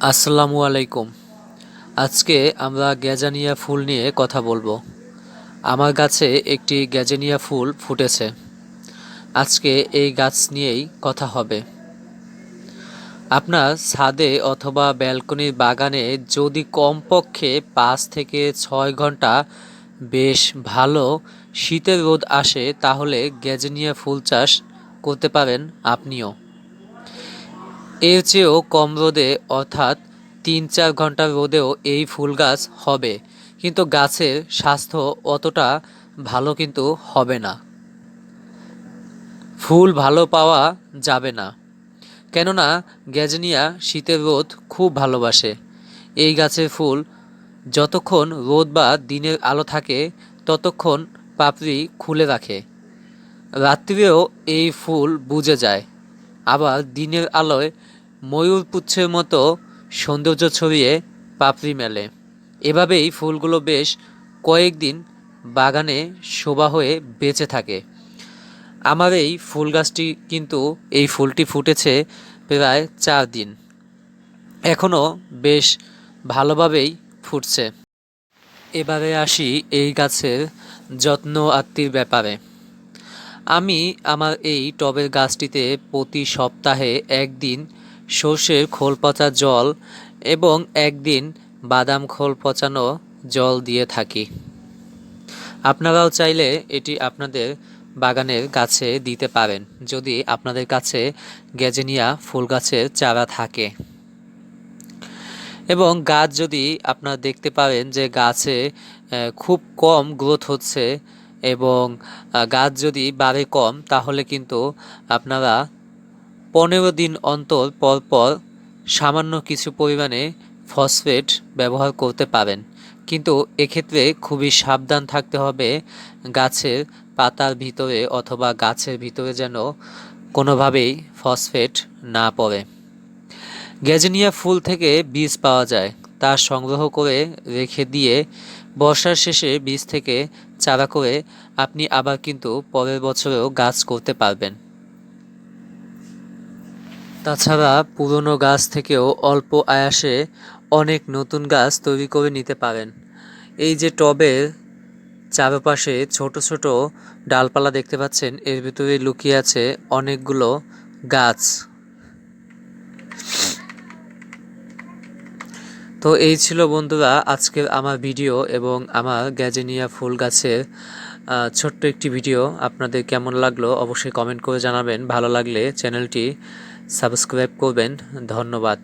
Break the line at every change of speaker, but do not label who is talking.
আসসালামু আলাইকুম। আজকে আমরা গ্যাজানিয়া ফুল নিয়ে কথা বলব। আমার গাছে একটি গ্যাজানিয়া ফুল ফুটেছে। আজকে এই গাছ নিয়েই কথা হবে। আপনার ছাদে অথবা ব্যালকনির বাগানে যদি কমপক্ষে পাঁচ থেকে ছয় ঘণ্টা বেশ ভালো শীতের রোদ আসে, তাহলে গ্যাজেনিয়া ফুল চাষ করতে পারেন আপনিও। এর চেয়েও কম রোদে, অর্থাৎ তিন চার ঘণ্টা রোদেও এই ফুল গাছ হবে। কিন্তু গাছের স্বাস্থ্য অতটা ভালো কিন্তু হবে না। ফুল ভালো পাওয়া যাবে না। কেননা গ্যাজনিয়া শীতের রোদ খুব ভালোবাসে। এই গাছের ফুল যতক্ষণ রোদ বা দিনের আলো থাকে, ততক্ষণ পাপড়ি খুলে রাখে। রাত্রিরেও এই ফুল বুঝে যায়। আবার দিনের আলোয় ময়ূর পুচ্ছের মতো সৌন্দর্য ছড়িয়ে পাপড়ি মেলে। এভাবেই ফুলগুলো বেশ কয়েকদিন বাগানে শোভা হয়ে বেঁচে থাকে। আমার এই ফুল গাছটি কিন্তু এই ফুলটি ফুটেছে প্রায় চার দিন। এখনও বেশ ভালোভাবেই ফুটছে। এবারে আসি এই গাছের যত্ন আত্মীর ব্যাপারে। আমি আমার এই টবের গাছটিতে প্রতি সপ্তাহে একদিন সর্ষের খোল পচা জল এবং একদিন বাদাম খোল পচানো জল দিয়ে থাকি। আপনারাও চাইলে এটি আপনাদের বাগানের গাছে দিতে পারেন, যদি আপনাদের কাছে গ্যাজেনিয়া ফুল গাছের চারা থাকে। এবং গাছ যদি আপনারা দেখতে পারেন যে গাছে খুব কম গ্রোথ হচ্ছে এবং গাছ যদি বাড়ে কম, তাহলে কিন্তু আপনারা পনেরো দিন অন্তর পর পর সামান্য কিছু পরিমাণে ফসফেট ব্যবহার করতে পারেন। কিন্তু এক্ষেত্রে খুবই সাবধান থাকতে হবে গাছের পাতার ভিতরে অথবা গাছের ভিতরে যেন কোনোভাবেই ফসফেট না পড়ে। গ্যাজেনিয়া ফুল থেকে বীজ পাওয়া যায়, তা সংগ্রহ করে রেখে দিয়ে বর্ষার শেষে বীজ থেকে চারা করে আপনি আবার কিন্তু পরের বছরেও গাছ করতে পারবেন। তাছাড়া পুরনো গাছ থেকেও অল্প আয়াসে অনেক নতুন গাছ তৈরি করে নিতে পারেন। এই যে টবের চারপাশে ছোট ছোট ডালপালা দেখতে পাচ্ছেন, এর ভিতরে লুকিয়ে আছে অনেকগুলো গাছ। তো এই ছিল বন্ধুরা আজকের আমার ভিডিও এবং আমার গ্যাজেনিয়া ফুল গাছের ছোট্ট একটি ভিডিও। আপনাদের কেমন লাগল অবশ্যই কমেন্ট করে জানাবেন। ভালো লাগলে চ্যানেলটি সাবস্ক্রাইব করবেন। ধন্যবাদ।